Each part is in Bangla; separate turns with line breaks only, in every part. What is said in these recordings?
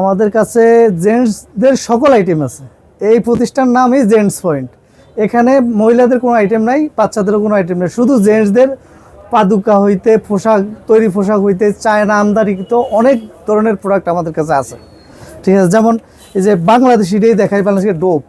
আমাদের কাছে জেন্টসদের সকল আইটেম আছে। এই প্রতিষ্ঠান নামই জেন্টস পয়েন্ট। এখানে মহিলাদের কোনো আইটেম নাই, বাচ্চাদেরও কোনো আইটেম নেই। শুধু জেন্টসদের পাদুকা হইতে, পোশাক, তৈরি পোশাক হইতে, চায়না আমদানিকৃত অনেক ধরনের প্রোডাক্ট আমাদের কাছে আছে। ঠিক আছে, যেমন এই যে বাংলাদেশিটাই দেখাই বাংলাদেশের ডোপ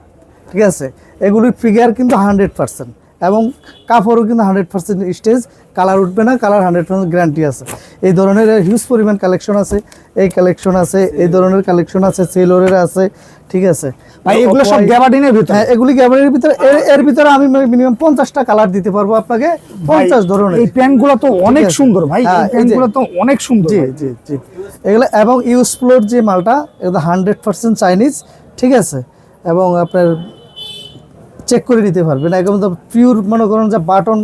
ঠিক আছে, এগুলির ফিগার কিন্তু হান্ড্রেড পার্সেন্ট এবং কাপড়ও কিন্তু হান্ড্রেড পার্সেন্ট স্টেজ কালার উঠবে না কালার হান্ড্রেড পার্সেন্ট গ্যারান্টি আছে। এই ধরনের হিউজ পরিমাণ কালেকশন আছে এই কালেকশন আছে এই ধরনের কালেকশন আছে সেলোরের আছে ঠিক আছে?
ভাই এগুলো সব গ্যাবার্ডিনের ভিতরে?
হ্যাঁ এগুলি গ্যাবারির ভিতরে। এর- এর ভিতরে আমি মিনিমাম পঞ্চাশটা কালার দিতে পারব আপনাকে পঞ্চাশ ধরনের।
এই প্যান্টগুলো তো অনেক সুন্দর ভাই
হ্যাঁ,
এই
এই
প্যান্ট
যে-
গুলো তো অনেক সুন্দর
জি জি জি। এগুলো এবং ইউজফ্লোর যে মালটা এটা হান্ড্রেড পার্সেন্ট চাইনিজ ঠিক আছে? এবং আপনার চেক করে নিতে পারবেন একদম তো পিওর মনে করেন যে বাটন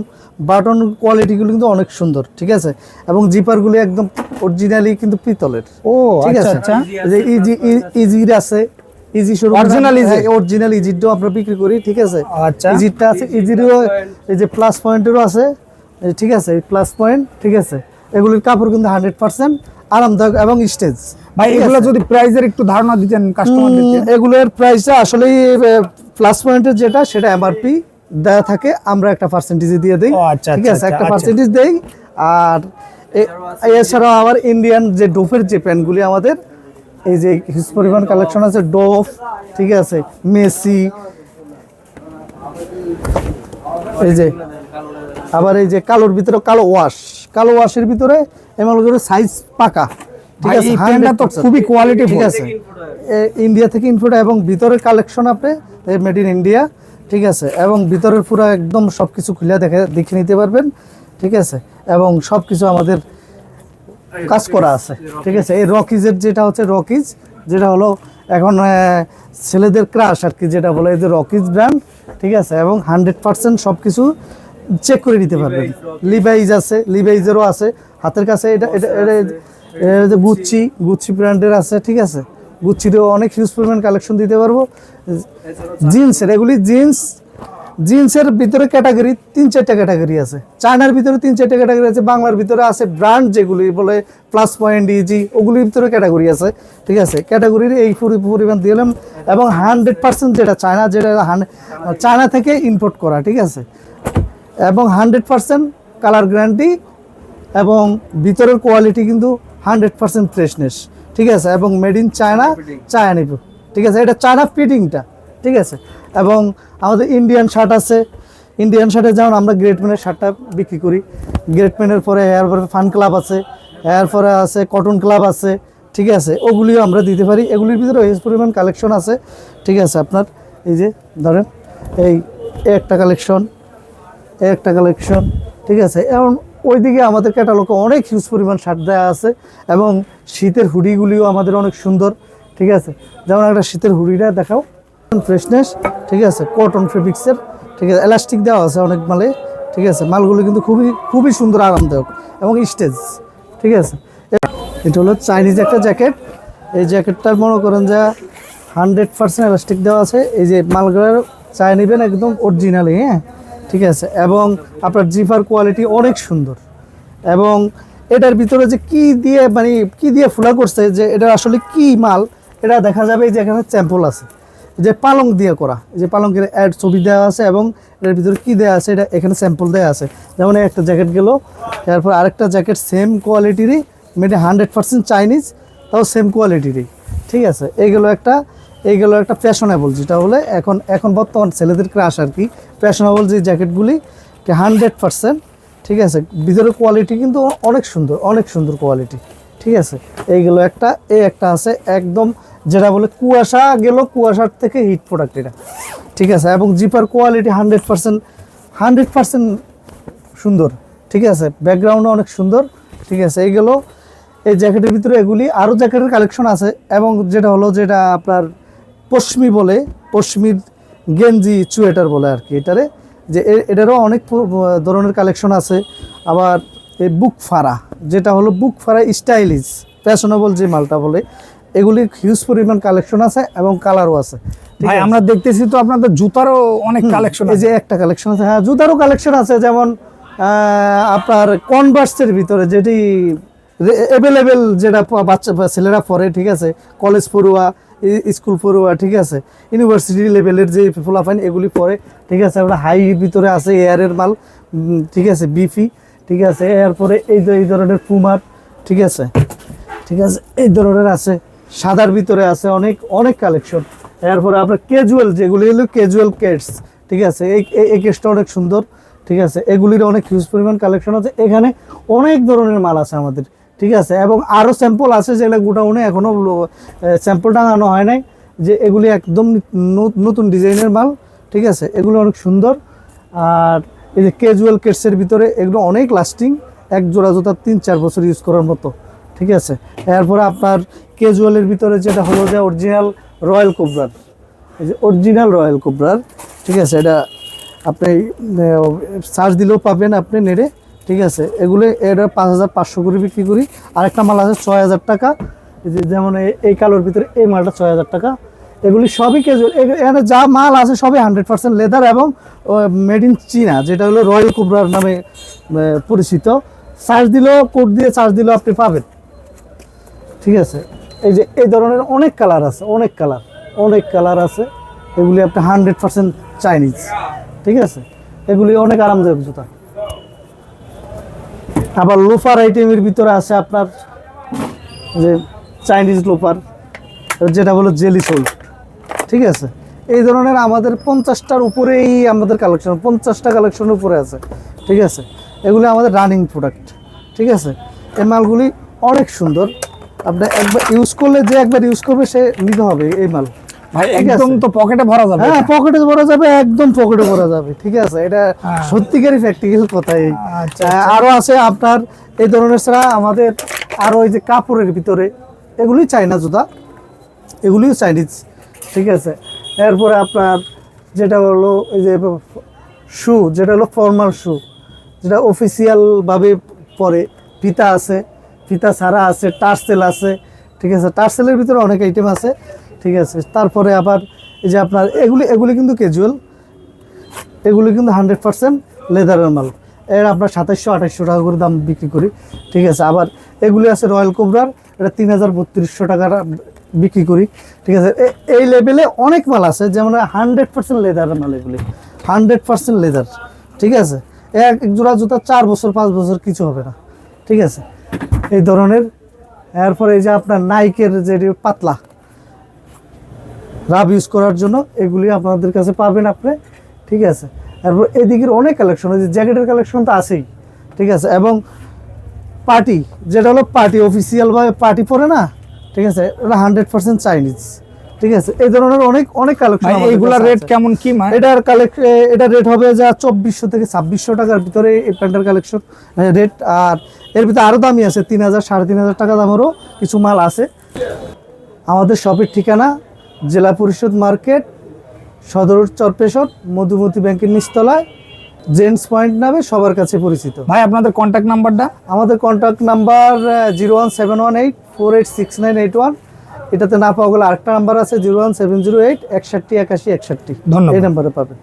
বাটন কোয়ালিটিগুলো কিন্তু অনেক সুন্দর ঠিক আছে? এবং জিপারগুলি একদম অরিজিনালি কিন্তু পিতলের
ও
ঠিক
আচ্ছা
আছে?
আচ্ছা।
যে ইজি ইজির আছে ইজি শুরু
Original Easy?
অরিজিনাল ইজিটাও আমরা বিক্রি করি ঠিক আছে?
আচ্ছা।
ইজিটটা আছে ইজিরও এই যে প্লাস পয়েন্টেরও আছে ঠিক আছে প্লাস পয়েন্ট ঠিক আছে? এগুলির কাপড় কিন্তু হান্ড্রেড পার্সেন্ট আরামদায়ক এবং স্টেজ
ভাই এগুলো যদি প্রাইজের একটু ধারণা দিতেন কাস্টমারদেরকে
এগুলোর প্রাইসটা আসলে প্লাস পয়েন্টের যেটা সেটা এমআরপি দেওয়া থাকে। আমরা একটা পার্সেন্টেজ দিয়ে দিই।
আচ্ছা,
ঠিক
আচ্ছা,
আছে? একটা
আচ্ছা,
পার্সেন্টেজ দেই। আর এছাড়াও আবার ইন্ডিয়ান যে ডোফের যে প্যান্টগুলি আমাদের এই যে হিউজ পরিমাণ কালেকশন আছে ডোফ ঠিক আছে? মেসি এই যে আবার এই যে কালোর ভিতরে কালো ওয়াশ। কালো ওয়াশের ভিতরে এমালগুলোর সাইজ পাকা। ঠিক আছে
তো খুবই কোয়ালিটি
ঠিক আছে। ইন্ডিয়া থেকে ইনপুট এবং ভিতরের কালেকশন আপনি মেড ইন ইন্ডিয়া ঠিক আছে এবং ভিতরের পুরো একদম সব কিছু খুলে দেখে দেখে নিতে পারবেন। ঠিক আছে এবং সব কিছু আমাদের কাজ করা আছে। ঠিক আছে এই রকিজের যেটা হচ্ছে রকিজ যেটা হলো এখন ছেলেদের ক্রাশ আর কি যেটা বলে এই যে রকিজ ব্র্যান্ড ঠিক আছে এবং হান্ড্রেড পার্সেন্ট সব কিছু চেক করে নিতে পারবেন। লিভাইজ আছে লিভাইজেরও আছে হাতের কাছে এটা এটা যে গুচ্ছি গুচ্ছি ব্র্যান্ডের আছে ঠিক আছে? গুচ্ছিরও অনেক হিউজ পরিমাণ কালেকশন দিতে পারব। জিন্সের এগুলি জিন্স জিন্সের ভিতরে ক্যাটাগরি তিন চারটা ক্যাটাগরি আছে। চায়নার ভিতরে তিন চারটা ক্যাটাগরি আছে বাংলার ভিতরে আছে ব্র্যান্ড যেগুলি বলে প্লাস পয়েন্ট ইজি ওগুলির ভিতরে ক্যাটাগরি আছে ঠিক আছে? ক্যাটাগরির এই পরি- পরিমাণ দিলাম এবং হান্ড্রেড পার্সেন্ট যেটা চায়না যেটা হান- চায়না থেকে ইম্পোর্ট করা ঠিক আছে? এবং হান্ড্রেড পার্সেন্ট কালার গ্যারান্টি এবং ভিতরের কোয়ালিটি কিন্তু হান্ড্রেড পার্সেন্ট ফ্রেশনেস ঠিক আছে? এবং মেড ইন চায়না চায়না ঠিক আছে? এটা চায়না ফিটিংটা ঠিক আছে? এবং আমাদের ইন্ডিয়ান শার্ট আছে। ইন্ডিয়ান শার্টে যেমন আমরা গ্রেটম্যানের শার্টটা বিক্রি করি। গ্রেটম্যানের পরে এরপরে ফান ক্লাব আছে। এরপরে আছে কটন ক্লাব আছে ঠিক আছে? ওগুলিও আমরা দিতে পারি। এগুলির ভিতরে হিউজ পরিমাণ কালেকশন আছে। ঠিক আছে আপনার এই যে ধরেন এই একটা কালেকশন একটা কালেকশন ঠিক আছে? এবং ওইদিকে আমাদের ক্যাটালগে অনেক হিউজ পরিমাণ শার্ট দেওয়া আছে এবং শীতের হুডিগুলিও আমাদের অনেক সুন্দর, ঠিক আছে? যেমন একটা শীতের হুডিটা দেখাও। ফ্রেশনেস ঠিক আছে? কটন ফেব্রিক্সের ঠিক আছে? এলাস্টিক দেওয়া আছে অনেক মালে, ঠিক আছে? মালগুলো কিন্তু খুবই খুবই সুন্দর, আরামদায়ক এবং স্টেজ ঠিক আছে? এটা হলো চাইনিজ একটা জ্যাকেট এই জ্যাকেটটার মনে করেন যে হান্ড্রেড পার্সেন্ট এলাস্টিক দেওয়া আছে। এই যে মালগুলো চাই নেবেন একদম অরিজিনালি হ্যাঁ? ঠিক আছে? এবং আপনার জিপার কোয়ালিটি অনেক সুন্দর। এবং এটার ভিতরে যে কি দিয়ে মানে কি দিয়ে ফুলা করছে, যে এটা আসলে কি মাল, এটা দেখা যাবে যে এখানে চ্যাম্পল আছে। যে পালং দিয়ে করা যে পালংয়ের অ্যাড ছবি দেওয়া আছে এবং এটার ভিতরে কি দেওয়া আছে, এটা এখানে স্যাম্পল দেওয়া আছে। যেমন একটা জ্যাকেট গেল তারপর আরেকটা জ্যাকেট সেম কোয়ালিটিরই মেটে হান্ড্রেড পার্সেন্ট চাইনিজ তাও সেম কোয়ালিটিরই ঠিক আছে? এইগুলো একটা এইগুলো একটা ফ্যাশনেবল যেটা হলে এখন এখন বর্তমান ছেলেদের ক্রাশ আর কি ফ্যাশনেবল যে জ্যাকেটগুলি হান্ড্রেড পার্সেন্ট ঠিক আছে? ভিতরে কোয়ালিটি কিন্তু অনেক সুন্দর অনেক সুন্দর কোয়ালিটি ঠিক আছে? এইগুলো একটা, এই একটা আছে একদম যেটা বলে কুয়াশা গেল কুয়াশার থেকে হিট প্রোডাক্ট এটা, ঠিক আছে? এবং zipper quality hundred percent hundred percent সুন্দর, ঠিক আছে? ব্যাকগ্রাউন্ডও অনেক সুন্দর, ঠিক আছে? এইগুলো, এই জ্যাকেটের ভিতরে এগুলি আরও জ্যাকেটের কালেকশন আছে, এবং যেটা হলো যেটা আপনার পশমি বলে পশমির গেঞ্জি চুয়েটার বলে আর কি এটারে যে এ- এটারও অনেক ধরনের কালেকশন আছে। আবার এই বুক ফারা যেটা হলো বুক ফারা স্টাইলিশ ফ্যাশনেবল যে মালটা বলে এগুলির হিউজ পরিমাণ কালেকশন আছে এবং কালারও আছে।
ভাই আমরা দেখতেছি তো আপনাদের জুতারও অনেক কালেকশন
এই যে একটা কালেকশন আছে। হ্যাঁ জুতারও কালেকশন আছে যেমন আপনার কনভার্সের ভিতরে যেটি অ্যাভেলেবেল যেটা বাচ্চা ছেলেরা পরে ঠিক আছে? কলেজ পড়ুয়া স্কুল পড়ুয়া, ঠিক আছে? ইউনিভার্সিটি লেভেলের যে ফলাফাইন এগুলি পড়ে ঠিক আছে? আমরা হাই ভিতরে আছে এয়ারের মাল ঠিক আছে? বিফি ঠিক আছে? এরপরে এই এই ধরনের পুমার ঠিক আছে? ঠিক আছে? এই ধরনের আছে। সাদার ভিতরে আছে অনেক অনেক কালেকশন এরপরে আপনার ক্যাজুয়াল যেগুলি হলো ক্যাজুয়াল কেটস ঠিক আছে? এই এই- এই কেসটা অনেক সুন্দর, ঠিক আছে? এগুলির অনেক হিউজ পরিমাণ কালেকশন আছে। এখানে অনেক ধরনের মাল আছে আমাদের। ঠিক আছে? এবং আরও স্যাম্পল আছে যেগুলো গোডাউনে এখনও স্যাম্পল টাঙানো হয় নাই, যে এগুলি একদম নতুন ডিজাইনের মাল, ঠিক আছে? এগুলো অনেক সুন্দর। আর এই যে ক্যাজুয়াল কেটসের ভিতরে এগুলো অনেক লাস্টিং এক জোড়া জুতা তিন, চার বছর ইউজ করার মতো, ঠিক আছে? এরপরে আপনার ক্যাজুয়ালের ভিতরে যেটা হলো যে অরিজিনাল রয়্যাল কোবরার এই যে অরিজিনাল রয়্যাল কোবরার ঠিক আছে? এটা আপনি চার্জ দিলেও পাবেন আপনি নেড়ে। ঠিক আছে? এগুলো এটা পাঁচ হাজার পাঁচশো করে বিক্রি করি। আরেকটা মাল আছে ছয় হাজার টাকা। যেমন এই- কালোর ভিতরে এই মালটা ছয় হাজার টাকা। এগুলি সবই ক্যাজুয়াল এখানে যা মাল আছে সবই হান্ড্রেড পার্সেন্ট লেদার এবং মেড ইন চীনা যেটা হলো রয়্যাল কোবরার নামে পরিচিত। চার্জ দিলেও কোড দিয়ে চার্জ দিলেও আপনি পাবেন। ঠিক আছে? এই যে এই ধরনের অনেক কালার আছে, অনেক কালার অনেক কালার আছে। এগুলি আপনি হান্ড্রেড পার্সেন্ট চাইনিজ ঠিক আছে? এগুলি অনেক আরামদায়ক জুতা। আবার লোফার আইটেমের ভিতরে আছে আপনার যে চাইনিজ লোফার যেটা বলো জেলি সোল্ড ঠিক আছে? এই ধরনের আমাদের পঞ্চাশটার উপরেই আমাদের কালেকশন পঞ্চাশটা কালেকশনের উপরে আছে, ঠিক আছে? এগুলি আমাদের রানিং প্রোডাক্ট ঠিক আছে? এই মালগুলি অনেক সুন্দর। আপনি একবার ইউজ করলে যে একবার ইউজ করবে সে নিতে হবে এই মাল।
ভাই একদম তো পকেটে ভরা যাবে
হ্যাঁ পকেটে ভরা যাবে একদম পকেটে ভরা যাবে ঠিক আছে? এটা
হ্যাঁ।
সত্যিকারই প্র্যাকটিক্যাল কথা এই।
আচ্ছা,
আরও আছে আপনার এই ধরনের ছাড়া আমাদের আরও যে কাপড়ের ভিতরে এগুলি চাইনা জুতা এগুলিও চাইনিজ ঠিক আছে? এরপরে আপনার যেটা হলো এই যে শু যেটা হলো ফর্মাল শু যেটা অফিসিয়াল ভাবে পরে ফিতা আছে ফিতা ছাড়া আছে টার্সেল আছে ঠিক আছে? টার্সেলের ভিতরে অনেক আইটেম আছে। ঠিক আছে? তারপরে আবার এই যে আপনার, এগুলি এগুলি কিন্তু ক্যাজুয়াল এগুলি কিন্তু হান্ড্রেড পার্সেন্ট লেদারের মাল। এর আপনার সাতাইশশো, আঠাইশশো টাকা করে দাম বিক্রি করি। ঠিক আছে? আবার এগুলি আছে রয়্যাল কোবরার এটা তিন হাজার বত্রিশশো টাকার বিক্রি করি। ঠিক আছে? এই লেভেলে অনেক মাল আছে, যেমন হান্ড্রেড পার্সেন্ট লেদারের মাল এগুলি। হান্ড্রেড পার্সেন্ট লেদার ঠিক আছে? এক জোড়া জুতা চার বছর, পাঁচ বছর কিছু হবে না। ঠিক আছে? এই ধরনের। এরপরে এই যে আপনার নাইকের যে পাতলা রাব ইউজ করার জন্য এগুলি আপনাদের কাছে পাবেন আপনি ঠিক আছে? তারপর এদিকের অনেক কালেকশন আছে জ্যাকেটের কালেকশন তো আছেই ঠিক আছে? এবং পার্টি যেটা হলো পার্টি অফিসিয়ালভাবে পার্টি পরে না ঠিক আছে? ওটা হান্ড্রেড পার্সেন্ট চাইনিজ ঠিক আছে? এই ধরনের অনেক অনেক কালেকশন
ভাই এইগুলার রেট কেমন কি
এটার কালেক্ট এটা রেট হবে যা চব্বিশশো থেকে ছাব্বিশশো টাকার ভিতরে এই প্যান্টের কালেকশন রেট আর এর ভিতরে আরও দামি আছে তিন হাজার সাড়ে তিন হাজার টাকা দামেরও কিছু মাল আছে। আমাদের শপের ঠিকানা জেলা পরিষদ মার্কেট সদর চরপেশর মধুমতি ব্যাংকের নিচতলায় জেন্টস পয়েন্ট নামে সবার কাছে পরিচিত।
ভাই আপনাদের কন্ট্যাক্ট নাম্বারটা
আমাদের contact number zero one seven one eight four eight six nine eight one এটাতে না পাওয়া গেলে আরেকটা নাম্বার আছে zero one seven zero eight একষট্টি একাশি একষট্টি।
ধন্যবাদ।
এই নাম্বারে পাবেন।